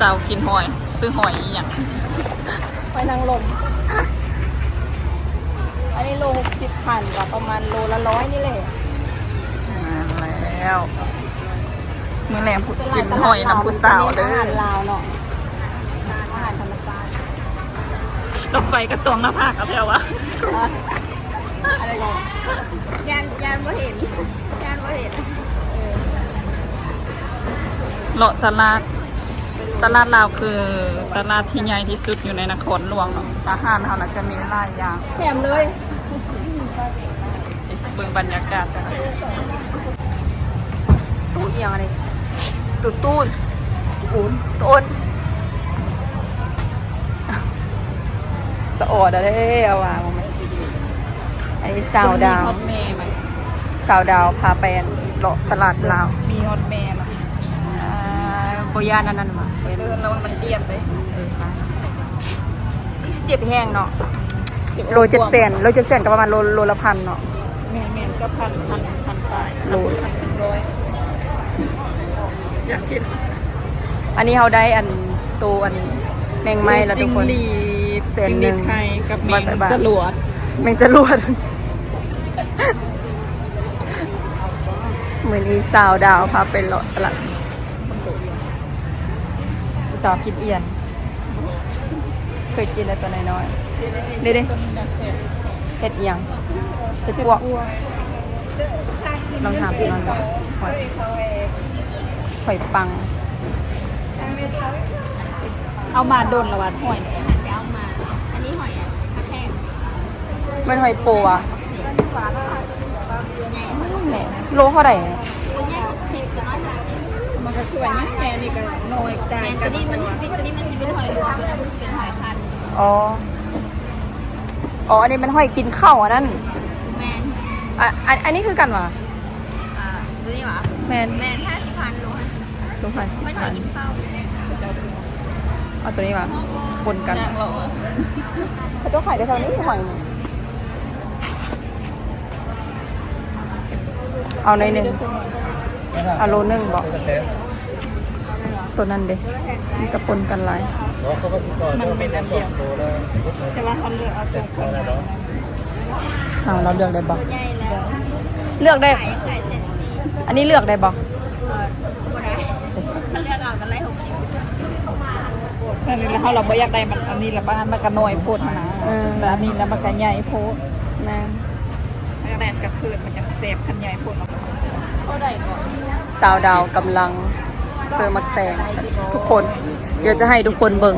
สาวกินหอย ซื้อหอยอหย่างหอยนางรมอันนี้โลหกสิบพันกับประมาณโลละร้อยนี่แหละมาแล้วมือแหลมกินหอยน้ำผู้สาวเด้อาหารอลาวเนาะอาหารธรรมชาติรถไฟกระตวงหน้าผากกับแล้ววะอะไรเนาะยานยานบ่เห็นยานบ่เห็นเลาะตลาด ตลาดลาวคือตลาดที่ใหญ่ที่สุดอยู่ในนครหลวงเนาะอาหารเขาน่ะจะมีหลายอย่างแถมเลยเบิ่งบรรยากาศกันนะตู้เอียงอะไรตู้ตูนตูนตูนสะอดอะเด้เอาว่ะมองไหมอันนี้สาวดาว มีฮอตเมย์ไหมสาวดาวพาไปเลาะตลาดลาว มีฮอตเมย์ไหมอ่า โบยานอันนั้นมาเดินแล้วมันเจียนไปเจ็บแห้งเนาะโลเจ็ดแสนโลเจ็ดแสนก็ประมาณโลโลละพันเนาะแม่แม่ก็พันพันพันปลายโลพันเป็นร้อยอยากกินอันนี้เขาได้อันตัวอันแมงไม้แล้วทุกคนจิ้งหรีดแสนหนึ่งจิ้รีดไทยกับแมบางทบาทจรวดแมงจรวดมือนี้สาวดาวพาไปเลาะตลาด สาวกินเอียน เคยกินแล้วตัวน้อยๆเด้เด้เห็ดเอียงเห็ดพวกลองถามสิลองดูหอยหอยปัง เอามาโดนละวันห้อยหันจะเอามา อันนี้หอยอะกระแทกมันหอยโปอะใหญ่แหม่โลเท่าไหร่ มันก็คือว่านี้แค่นี้ก็น้อยใจแมนกัตัวนนี้มันเป็นตัวนี้มันจะเป็นหอยรวมตัวนั้นมันจะเป็นหอยคันอ๋อ อ๋อ อันนี้มันหอยกินข้าวอันนั้นแมนอะอันอันนี้คือกันวะอ่าตัวนี้หรอแมนแมนห้าสิบพันโลหันลงพันสิบไม่หอพัยนกินข้าวเอาตัวนี้มาปนกันย่างเราอะเขาต้องขายได้เท่านี้หอยนี่เอาในอยหนึ่ง เอาโลหนึ่งบอกตัวนั้นเด้มันกระปนกันหลายมันเป็นอันเดียวแต่ว่าเขาเลือกเอาตัวคนมาทางเราเลือกได้บอกตัวใหญ่แล้วเลือกได้ขายขายเสร็จดีอันนี้เลือกได้บอกเออบ่ได้ถ้าเลือกเอากันไล่หกสิบอันนี้แล้วเราไม่อยากได้มันอันนี้ละบ้านมันก็น้อยโพดนะแต่อันนี้แล้วมันก็ใหญ่โพดแม่นแล้วแดดกระคืนมันจะเซฟขันใหญ่โพด สาวดาวกำลังเฟิร์มักแตงทุกคน เดี๋ยวจะให้ทุกคนเบิ่ง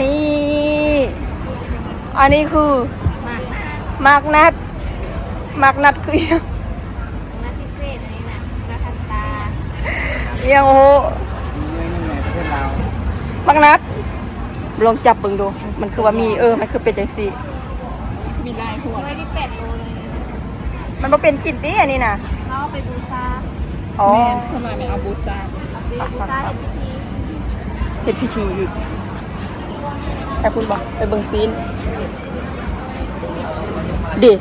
นี่ อันนี้คือมากนัดมากนัดคือยังนัดพิเศษอันนี้นะกระทันตายังโอ้โหมากนัดลองจับเบิ่งดู มันคือว่ามีเออ มันคือเป็นจังซี่มีลายหัวไว้ที่แปดโลเลย มันบ่เป็นกลิ่นดิอันนี้นะ เขาเอาไปบูชาอ๋อแม่สมัยไม่เอาบูชาเอาไปบูชาเป็นพิธีเห็ดพิธีอีกแต่คุณบอกไปเบิ่งซีนดิ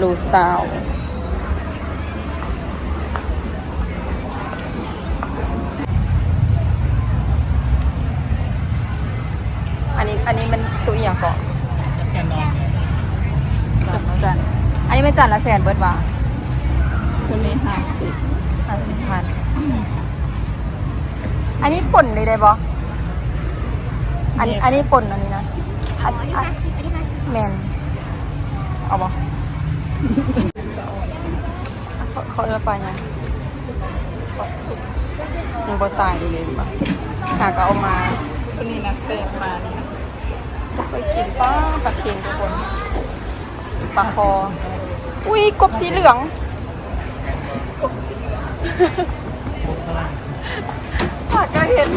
ลูสาวอันนี้อันนี้มันตัวอหย่างก่อนจับจันอันนี้ไม่จันละแสนเบิดว่า คนนี้ห้าสิบห้าสิบพัน อันนี้ป่นเลยได้บ่อันอันนี้ป่นอันนี้นะอันอันนี้อันห้าสิบอันนี้ห้าสิบแมนเอาบ่เขาเขาเออไปยังยังบ่ตายดีเลยบ่หากก็เอามาตัวนี้นักเซฟมาเนี่ยไปกินป้าปลาเค็งทุกคนปลาคอ อุ้ยกบสีเหลือง อาจจะเห็น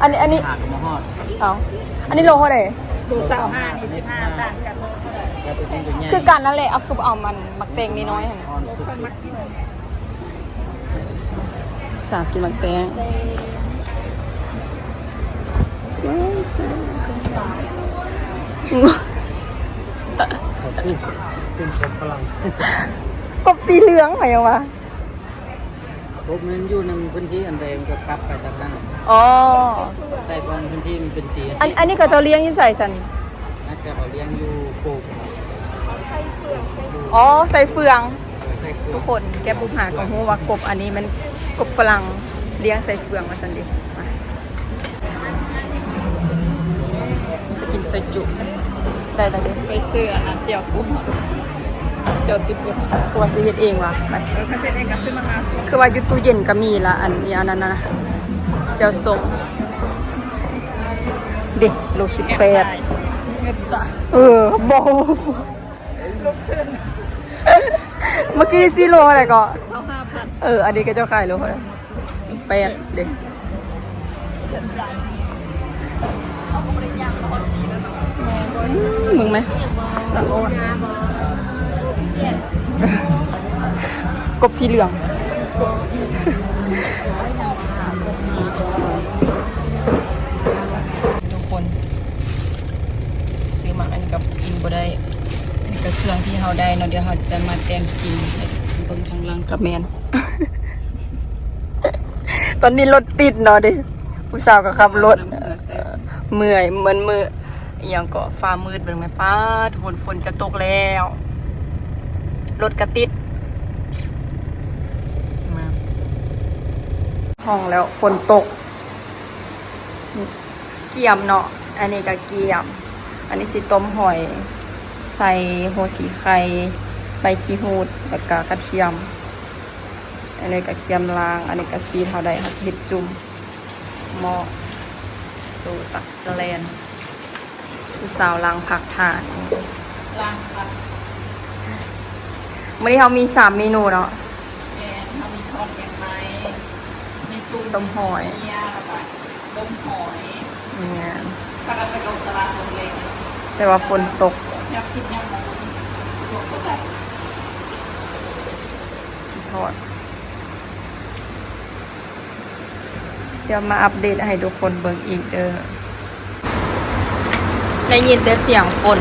อันนี้อันนี้เอาอันนี้โลเท่าไหร่ดูสาวห้านี่สิบห้าต่างกันโลโคือกันนั่นแหละเอาคือเอามันมักเตงนิดน้อยหั่นสาวกินมักเตง กบสีเหลืองไหมวะกบมันอยู่ในพื้นที่อันใดมันก็ขับไปตามนั้นอ๋อใส่บอลพื้นที่มันเป็นสีอันอันนี้ก็จะเลี้ยงที่ใส่สันน่าจะเขาเลี้ยงอยู่โกกอ๋อใส่เฟืองทุกคนแกบุกหาของฮูว่ากบอันนี้มันกบฝรั่งเลี้ยงใส่เฟืองมาสันดิมากินใส่จุ ได้แต่เด็ไปซื้ออันนั้นเดี่ยวซุปเดี่ยวซิปอยู่ตัวซีเฮ็ดเองว่ะไปเออคาเซ็ตเองก็ซื้อมาหาซุปคือว่าอยู่ตู้เย็นก็มีละอันนี้อันนั้นนะเจ้าส้มเด็กโลสิบแปดเงินตาเออบอกเมื่อกี้ซีโลอะไรก็เศร้าห้าพันเออ อันนี้ก็เจ้าขายโลเท่าไหร่สิบแปดเด็ก มึงไหมกบสีเหลือง ทุกคน ซื้อมาอันนี้กับกินบ่ได้ อันนี้ก็เครื่องที่เราได้เนาะเดี๋ยวเราจะมาแต่งกินให้เบิ่งทางหล่างกับแมน ตอนนี้รถติดเนาะเดิผู้สาวก็ขับรถเอ่อเมื่อยเหมือนมือ อหย่างก็ฟ้ามืดเบิ่งไหมป้าทุกคนฝนจะตกแล้วรถกระติดมาห้องแล้วฝนตกนี่เกียมเนาะอันนี้ก็เกียม อันนี้สิต้มหอย ใส่หัวสีไข่ใบขี้หูดแล้วก็กระเทียม อันนี้กระเทียมลาง อันนี้กระซีเท่าใดครับเห็ดจุ่มหม้อตูตักกะแลน ผู้สาวล้างผักทานล่างพันวันนี้เขามีสามเมนูเนาะแกงเขามีทอดแกงไม้มีตุ้มต้มหอยเนียแล้วก็ต้มหอยเนี่ยถ้าเราไปลงตลาดโรงเล็กแต่ว่าฝนตกอยากกินยังไงลงก็ได้สิทอดเดี๋ยวมาอัปเดตให้ทุกคนเบิ่งอีกเด้อ ได้ยินแต่เสียงฝน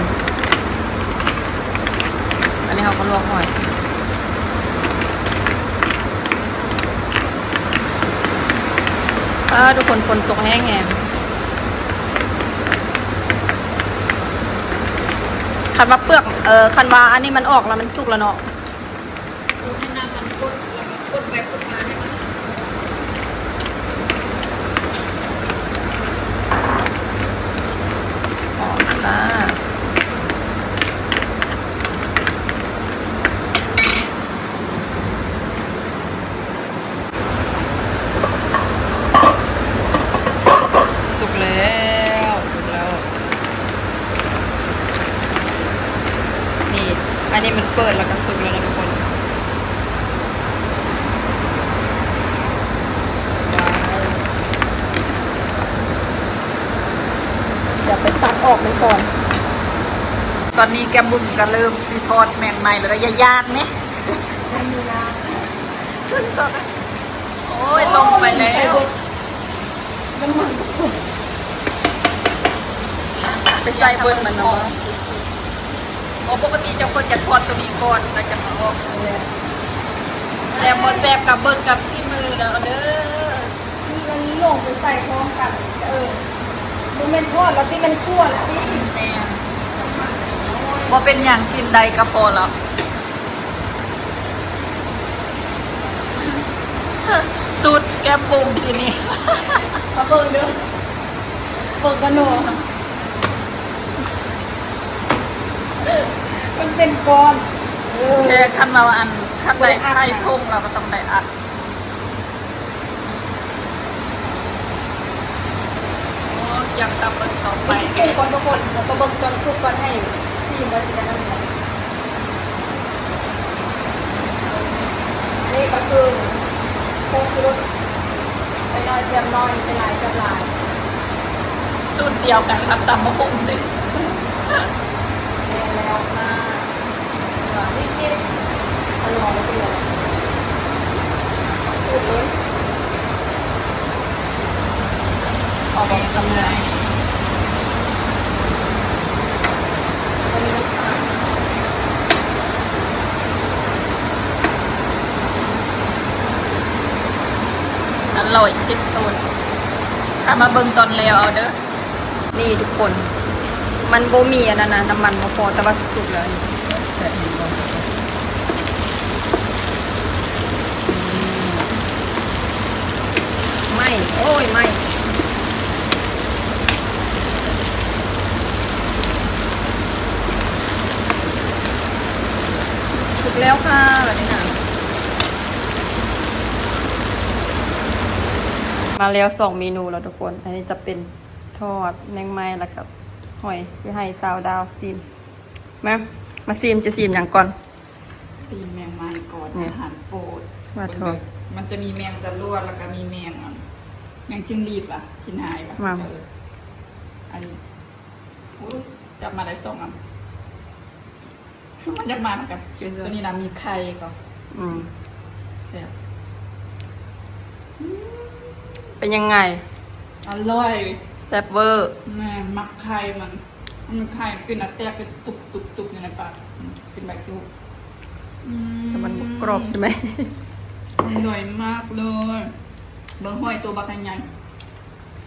อันนี้เขาก็ลวกหอยอ่าทุกคนฝนตกแห้งแหงคันว่าเปลือก เออคันว่าอันนี้มันออกแล้วมันสุกแล้วเนาะ ดูให้น้ำมันข้นแล้วก็ข้นไปข้นมาให้มัน หอมค่ะสุกแล้วสุกแล้ว นี่ อันนี้มันเปิดแล้วก็สุกแล้วนะทุกคนว้าวเดี๋ยวไปตั ดออกมันก่อนตอนนี้แกมบุ้มก็เริ่มสิทอดแมงใหม่แล้วยายานไหมโอ้ยลงไปแล้วไปใส่เบิร์ดมันเนาะโอ้ปกติเจะคนจะทอดตัวนี้ก่อนแล้วจะมาออกแซมโมแซมกับเบิร์กับที่มือเด้อเด้อมันลงไปใส่พร้อมกันเออ มันเป็นทอดแล้วที่มันคั่วแล้วที่แม่ว่าเป็นอย่างกินใดก็พอแล้วสุดแกมบุ้มทีนี้มาเบิร์เด้อเบิร์กระโนมันเป็นก้อนเออแค่ขั้นมาอันขั้นใดไข่ทุ่งเราก็ต้องได้อัดโอ้ ยังตำมันต่อไปปรุงก่อนทุกคนแล้วก็เบิร์ก่อนซุปก่อนให้ทีมมันจะน้ำมันนี่ก็คือโคงคือรสไปน้อยเทียมน้อยไปหลายเทียมหลายสูตรเดียวกันครับตำมะฮุ่งตึกแล้วมาหวานนิดๆอร่อยเลยสุดเลย ออกแบบกำไรลอยเทสโตนถ้ามาเบิ่งตอนแล้วเอาเด้อ นี่ทุกคน มันโบมีอันนั้นนะน้ำมันมาพอแต่ว่าสุกแล้วนี่แบบนี้บ่ไม่ โอ้ย ไม่ ถูกแล้วค่ะแบบนี้นะ มาแล้วสองเมนูแล้วทุกคน อันนี้จะเป็นทอดแมงไม้แล้วกับหอยสิให้ซาวดาวซีมมามาซีมจะซีมอย่างก่อนซีมแมงไม้ก่อนเนี่ยอาหารโปรดว่าโทษ มันจะมีแมงจะรวดแล้วก็มีแมงอะแมงจิ้งหรีดอะชิ้นหายป่ะมา เอออันนี้อุ๊ยจับมาได้สองอันมันจะมาเหมือนกันตัวนี้นะมีไข่ก่อนอืม แบบ เป็นยังไง อร่อย แซ่บเวอร์ แม่มักไข่มัน มันไข่เป็นอัตแตกเป็นตุบตุบตุบอยู่ในปากอืมเป็นแบบตุบอืแต่มันบ่กรอบใช่ไหม อร่อยมากเลยเบอร์ห้อยตัวบักใหญ่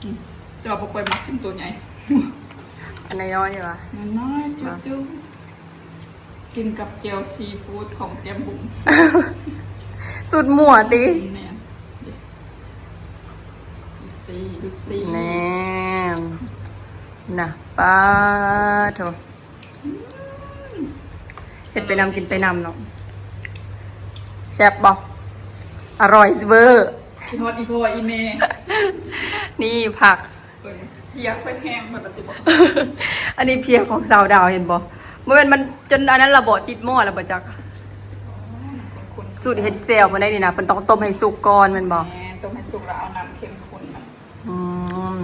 อืมจะบอกบ่ค่อยมักกินตัวใหญ่ อันไหนน้อยอยู่วะมันน้อยจุ๊บจุ๊บกินกับเจลซีฟู้ดของแก้มบุ๋ม สุดหมั่วติ แม่ ดูสิดูสิแน่น่ะป้าโถเห็ดไปนำกินไปนำเนาะแซ่บบอกอร่อยเวอร์คิดฮอตอีโพอีเมนี่ผักเปิดเฮียค่อยแห้งแบบปฏิบัติอันนี้เพียของสาวดาวเห็นบ่เมื่อมันมันจนอันนั้นระเบดติดหม้อแล้วบ่จักคนสูตรเห็ดเจลมันได้นี่นะมันต้องต้มให้สุกก่อนแมันบ่แม่ต้มให้สุกแล้วเอาน้ำเข้มข้นมัน อืม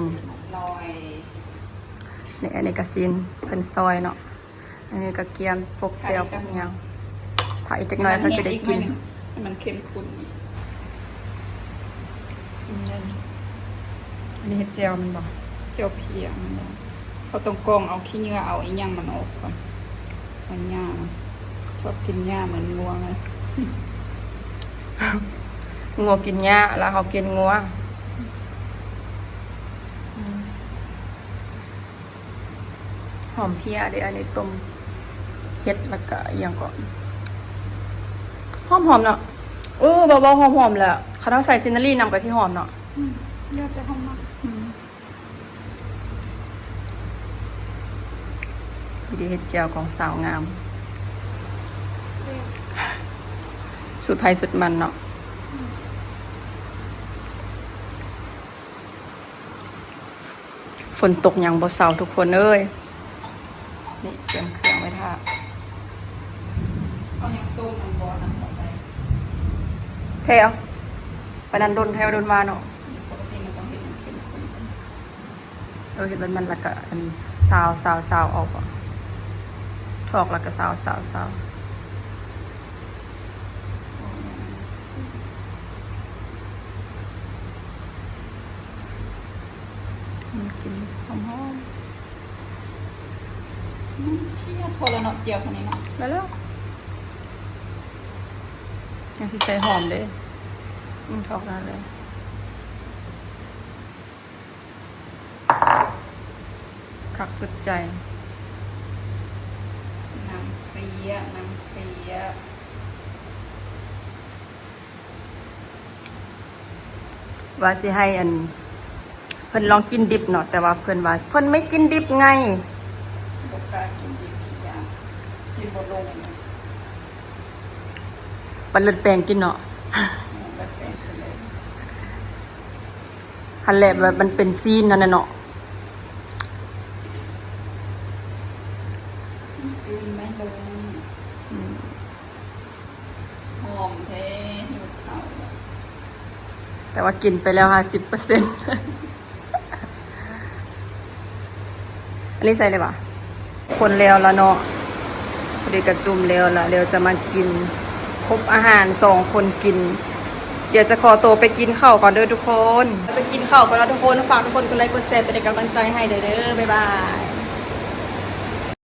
ลอยนี่อันนี้ก็ซีนเพิ่นซอยเนาะ อันนี้ก็เกียมพวกเจลพวกหยังถ้าอีกจักหน่อยเขาจะได้กินให้มันเข้มข้นอีกอันนี้เห็ดเจลมันบ่เจียวเพียมันเนี่ยเขาต้องกรองเอาขี้เหงื่อเอาอีหยังมันออกก่อนมันหญ้ามันชอบกินหญ้าเหมือนงวงเลยงัวกินหญ้าแล้วเขากินงัว หอมเพียเดี๋ยวอันนี้ต้มเฮ็ดแล้วก็อหย่างก่อนหอมหอมๆเนาะเออเบาๆหอมหอมๆแหละเขาต้องใส่ซินนารีนำกับที่หอมเนาะยอดจะหอมมากวิธีเฮ็ดเจียวของสาวงาม สุดไผ่สุดมันเนาะฝนตกอย่างบ่เศร้าทุกคนเอ้ย นี่เตรียมเครื่องไว้ท่า เขายังต้มมันบอน้ำออกไป เทเอาไปดันดนเทวดนมาเนาะปกติมันต้องเห็นมันเข้มข้นก่อนเออเห็นมันมันแล้วก็อันซาวซาวซาวออกอะถอกแล้วก็ซาวซาวซาวมันกินหอมอืมเพี้ยพอแล้วเนาะเจียวชนิดเนาะๆแล้วแล้วยังสิใส่หอมเด้ อืมถอกได้เลยคักสุดใจ น้ำเปรี้ยน้ำเปรี้ยว่าสิให้อัน เพิ่นลองกินดิบเนาะแต่ว่าเพิ่นว่า เพิ่นไม่กินดิบไงบกล้ากินดีทุกอย่างกินบดลงปันเลือดแปลงกินเนาะ แบบแปลงไปเลย ฮันแหละแบบมันเป็นซีนนั่นน่ะเนาะหอมแท้หิวข้าแต่ว่ากินไปแล้วห้าสิบเปอร์เซ็นต์อันนี้ใส่เลยปะคนแล้วละเนาะพอดีกระจุ่มแล้วละเดี๋ยวจะมากิน ครบอาหารสองคนกิน เดี๋ยวจะขอตัวไปกินข้าวก่อนเด้อทุกคน จะกินข้าวก่อนแล้วทุกคน ฝากทุกคนกดไลค์กดแชร์เป็นกำลังใจให้เด้อเด้อบ๊ายบาย